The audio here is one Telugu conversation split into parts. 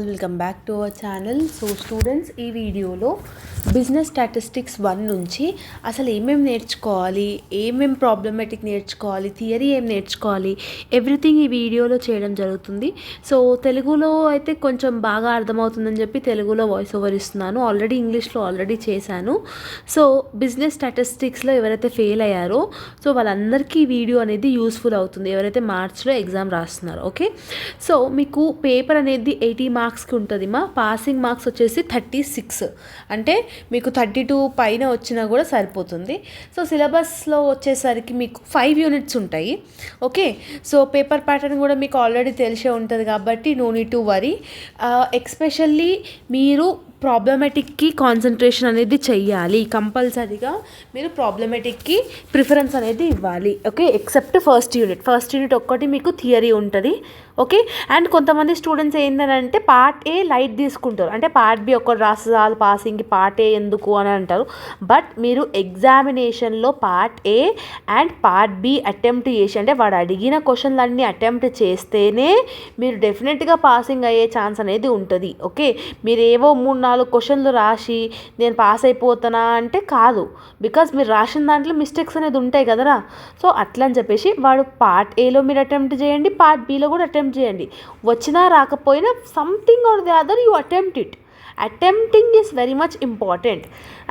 All welcome back to our channel so students ఈ వీడియోలో బిజినెస్ స్టాటిస్టిక్స్ వన్ నుంచి అసలు ఏమేమి నేర్చుకోవాలి ఏమేం ప్రాబ్లమేటిక్ నేర్చుకోవాలి థియరీ ఏం నేర్చుకోవాలి ఎవ్రీథింగ్ ఈ వీడియోలో చేయడం జరుగుతుంది. సో తెలుగులో అయితే కొంచెం బాగా అర్థమవుతుందని చెప్పి తెలుగులో వాయిస్ ఓవర్ ఇస్తున్నాను. ఆల్రెడీ ఇంగ్లీష్లో ఆల్రెడీ చేశాను. సో బిజినెస్ స్టాటిస్టిక్స్లో ఎవరైతే ఫెయిల్ అయ్యారో సో వాళ్ళందరికీ ఈ వీడియో అనేది యూస్ఫుల్ అవుతుంది. ఎవరైతే మార్చ్లో ఎగ్జామ్ రాస్తున్నారో ఓకే సో మీకు పేపర్ అనేది ఎయిటీ మార్క్స్కి ఉంటుంది మా. పాసింగ్ మార్క్స్ వచ్చేసి థర్టీ సిక్స్ అంటే మీకు థర్టీ టూ పైన వచ్చినా కూడా సరిపోతుంది. సో సిలబస్లో వచ్చేసరికి మీకు ఫైవ్ యూనిట్స్ ఉంటాయి. ఓకే? సో పేపర్ ప్యాటర్న్ కూడా మీకు ఆల్రెడీ తెలిసే ఉంటుంది కాబట్టి no need to worry. Especially మీరు ప్రాబ్లమెటిక్కి కాన్సన్ట్రేషన్ అనేది చెయ్యాలి. కంపల్సరీగా మీరు ప్రాబ్లమెటిక్కి ప్రిఫరెన్స్ అనేది ఇవ్వాలి. Okay? Except first unit. First unit ఒక్కటి మీకు థియరీ ఉంటుంది. ఓకే? అండ్ కొంతమంది స్టూడెంట్స్ ఏంటంటే పార్ట్ ఏ లైట్ తీసుకుంటారు. అంటే పార్ట్ బి ఒక్కటి రాసాలు పాసింగ్కి పార్ట్ ఏ ఎందుకు అని అంటారు. బట్ మీరు ఎగ్జామినేషన్లో part A and part B attempt చేసి అంటే వాడు అడిగిన క్వశ్చన్లన్నీ అటెంప్ట్ చేస్తేనే మీరు డెఫినెట్గా పాసింగ్ అయ్యే ఛాన్స్ అనేది ఉంటుంది. ఓకే మీరు ఏవో మూడు నాలుగు క్వశ్చన్లు రాసి నేను పాస్ అయిపోతానా అంటే కాదు. బికాజ్ మీరు రాసిన దాంట్లో మిస్టేక్స్ అనేది ఉంటాయి కదరా. సో అట్లా అని చెప్పేసి వాడు పార్ట్ ఏలో మీరు అటెంప్ట్ చేయండి పార్ట్ బిలో కూడా అటెంప్ట్ చేయండి. వచ్చినా రాకపోయినా something or the other you attempt it attempting is very much important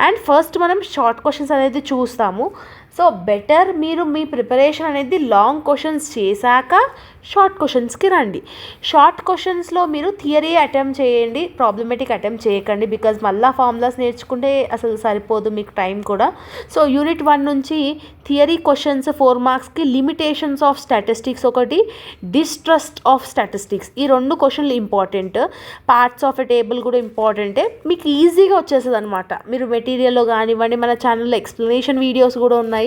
and first మనం షార్ట్ క్వశ్చన్స్ అనేది చూస్తాము. సో బెటర్ మీరు మీ ప్రిపరేషన్ అనేది లాంగ్ క్వశ్చన్స్ చేశాక షార్ట్ క్వశ్చన్స్కి రండి. షార్ట్ క్వశ్చన్స్లో మీరు థియరీ అటెంప్ట్ చేయండి ప్రాబ్లమెటిక్ అటెంప్ట్ చేయకండి బికాజ్ మళ్ళీ ఫార్ములాస్ నేర్చుకుంటే అసలు సరిపోదు మీకు టైం కూడా. సో యూనిట్ వన్ నుంచి థియరీ క్వశ్చన్స్ ఫోర్ మార్క్స్కి లిమిటేషన్స్ ఆఫ్ స్టాటిస్టిక్స్ ఒకటి డిస్ట్రస్ట్ ఆఫ్ స్టాటిస్టిక్స్ ఈ రెండు క్వశ్చన్లు important. Parts of a table కూడా ఇంపార్టెంటే. మీకు ఈజీగా వచ్చేస్తుంది అనమాట మీరు మెటీరియల్లో కానివ్వండి మన ఛానల్లో ఎక్స్ప్లెనేషన్ వీడియోస్ కూడా ఉన్నాయి.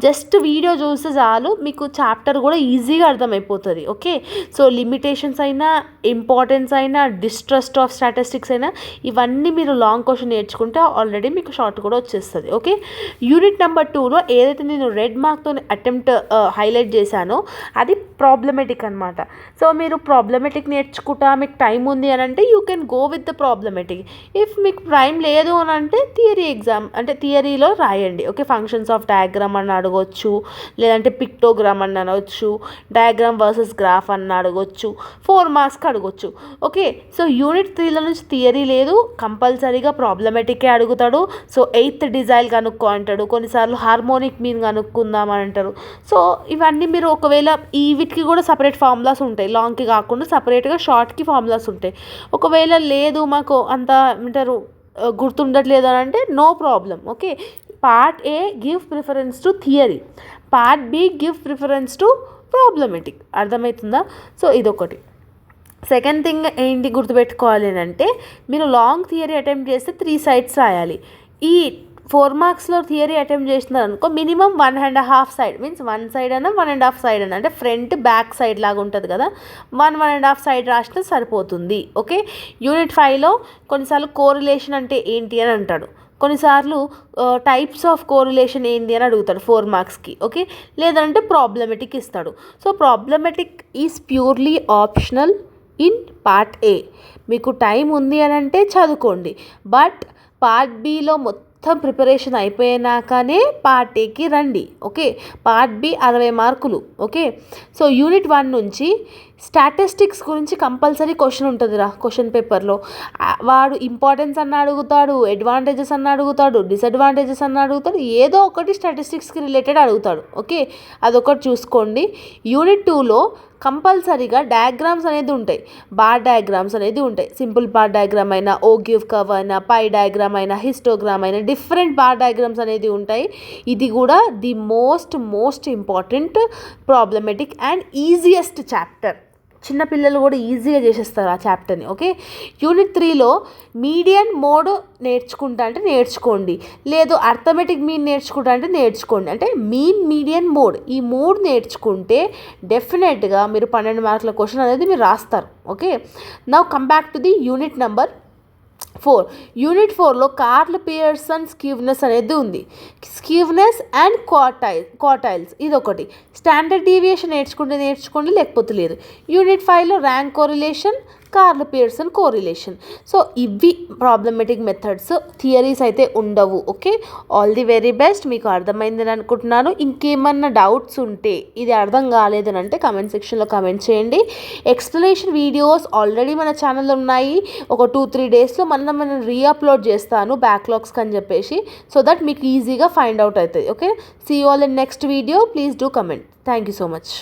జస్ట్ వీడియో చూస్తే చాలు మీకు చాప్టర్ కూడా ఈజీగా అర్థమైపోతుంది ఓకే? సో లిమిటేషన్స్ అయినా ఇంపార్టెన్స్ అయినా డిస్ట్రస్ట్ ఆఫ్ స్టాటిస్టిక్స్ అయినా ఇవన్నీ మీరు లాంగ్ క్వశ్చన్ నేర్చుకుంటే ఆల్రెడీ మీకు షార్ట్ కూడా వచ్చేస్తుంది ఓకే? యూనిట్ నెంబర్ టూలో ఏదైతే నేను రెడ్ మార్క్తో అటెంప్ట్ హైలైట్ చేశానో అది ప్రాబ్లమెటిక్ అనమాట సో మీరు ప్రాబ్లమెటిక్ నేర్చుకుంటా మీకు టైం ఉంది అని అంటే you can go with the problematic if మీకు టైం లేదు అని అంటే థియరీ ఎగ్జామ్ అంటే థియరీలో రాయండి ఓకే? ఫంక్షన్స్ ఆఫ్ డయాగ్రామ్ అని అడగొచ్చు లేదంటే పిక్టోగ్రామ్ అని అనవచ్చు డయాగ్రామ్ వర్సెస్ గ్రాఫ్ అని అడగొచ్చు ఫోర్ మార్క్స్కి అడగొచ్చు. ఓకే సో యూనిట్ త్రీలో నుంచి థియరీ లేదు కంపల్సరీగా ప్రాబ్లమెటికే అడుగుతాడు. సో ఎయిత్ డిజైల్ కనుక్కో అంటాడు. కొన్నిసార్లు హార్మోనిక్ మీన్ కనుక్కుందాం అని అంటారు. సో ఇవన్నీ మీరు ఒకవేళ ఈ వీటికి కూడా సపరేట్ ఫార్ములాస్ ఉంటాయి. లాంగ్కి కాకుండా సపరేట్గా షార్ట్కి ఫార్ములాస్ ఉంటాయి. ఒకవేళ లేదు మాకు అంత ఏమంటారు గుర్తుండట్లేదు అని అంటే no problem okay part A give preference to theory part B give preference to problematic అర్థమవుతుందా సో ఇదొకటి. సెకండ్ థింగ్ ఏంటి గుర్తుపెట్టుకోవాలి అని అంటే మీరు లాంగ్ థియరీ అటెంప్ట్ చేస్తే త్రీ సైడ్స్ రాయాలి. ఈ ఫోర్ మార్క్స్లో థియరీ అటెంప్ట్ చేస్తున్నారు అనుకో minimum one and half side means one side అన్న వన్ అండ్ హాఫ్ సైడ్ అన్న. అంటే ఫ్రంట్ బ్యాక్ సైడ్ లాగా ఉంటుంది కదా? One one and half side రాసినా సరిపోతుంది. ఓకే యూనిట్ ఫైవ్లో కొన్నిసార్లు కోరిలేషన్ అంటే ఏంటి అని అంటాడు. కొన్నిసార్లు టైప్స్ ఆఫ్ కోరిలేషన్ ఏంది అని అడుగుతాడు ఫోర్ మార్క్స్కి ఓకే లేదంటే ప్రాబ్లమెటిక్ ఇస్తాడు. So problematic is purely optional in part A మీకు టైం ఉంది అని అంటే చదువుకోండి. బట్ పార్ట్ బిలో మొత్తం మొత్తం ప్రిపరేషన్ అయిపోయినాకనే పార్ట్ ఏకి రండి ఓకే పార్ట్ బి అరవై మార్కులు ఓకే సో యూనిట్ వన్ నుంచి స్టాటిస్టిక్స్ గురించి కంపల్సరీ క్వశ్చన్ ఉంటుందిరా క్వశ్చన్ పేపర్లో. వాడు ఇంపార్టెన్స్ అన్న అడుగుతాడు అడ్వాంటేజెస్ అన్న అడుగుతాడు డిసడ్వాంటేజెస్ అన్న అడుగుతాడు ఏదో ఒకటి స్టాటిస్టిక్స్కి రిలేటెడ్ అడుగుతాడు ఓకే? అదొకటి చూసుకోండి. యూనిట్ టూలో కంపల్సరీగా డయాగ్రామ్స్ అనేది ఉంటాయి. బార్ డయాగ్రామ్స్ అనేది ఉంటాయి. సింపుల్ బార్ డయాగ్రామ్ అయినా ఓ గివ్ కవ్ అయినా పై డయాగ్రామ్ అయినా హిస్టోగ్రామ్ అయినా డిఫరెంట్ బార్ డయాగ్రామ్స్ అనేది ఉంటాయి. ఇది కూడా the most most important problematic and easiest chapter. చిన్నపిల్లలు కూడా ఈజీగా చేసేస్తారు ఆ చాప్టర్ని ఓకే? యూనిట్ త్రీలో మీడియన్ మోడ్ నేర్చుకుంటా అంటే నేర్చుకోండి. లేదు అర్థమెటిక్ మీన్ నేర్చుకుంటా అంటే నేర్చుకోండి. అంటే మీన్ మీడియన్ మోడ్ ఈ మూడు నేర్చుకుంటే డెఫినెట్గా మీరు పన్నెండు మార్కుల క్వశ్చన్ అనేది మీరు రాస్తారు okay? Now come back to the unit number four. Unit ఫోర్లో కార్ల్ పియర్సన్ స్కీవ్నెస్ అనేది ఉంది. స్కీవ్నెస్ అండ్ కాటైల్ కాటైల్స్ ఇది ఒకటి స్టాండర్డ్ డీవియేషన్ నేర్చుకుంటే నేర్చుకోండి లేకపోతే లేదు. యూనిట్ ఫైవ్లో rank correlation Karl Pearson correlation so ఇవి ప్రాబ్లమెటిక్ మెథడ్స్ థియరీస్ అయితే ఉండవు okay all the very best మీకు అర్థమైందని అనుకుంటున్నాను. ఇంకేమన్నా డౌట్స్ ఉంటే ఇది అర్థం కాలేదని అంటే కమెంట్ సెక్షన్లో కమెంట్ చేయండి. ఎక్స్ప్లెనేషన్ వీడియోస్ ఆల్రెడీ మన ఛానల్లో ఉన్నాయి. ఒక టూ త్రీ డేస్లో మళ్ళీ మనం రీఅప్లోడ్ చేస్తాను బ్యాక్లాగ్స్కి అని చెప్పేసి. సో దట్ మీకు ఈజీగా ఫైండ్ అవుట్ అవుతుంది okay see all in next video please do comment thank you so much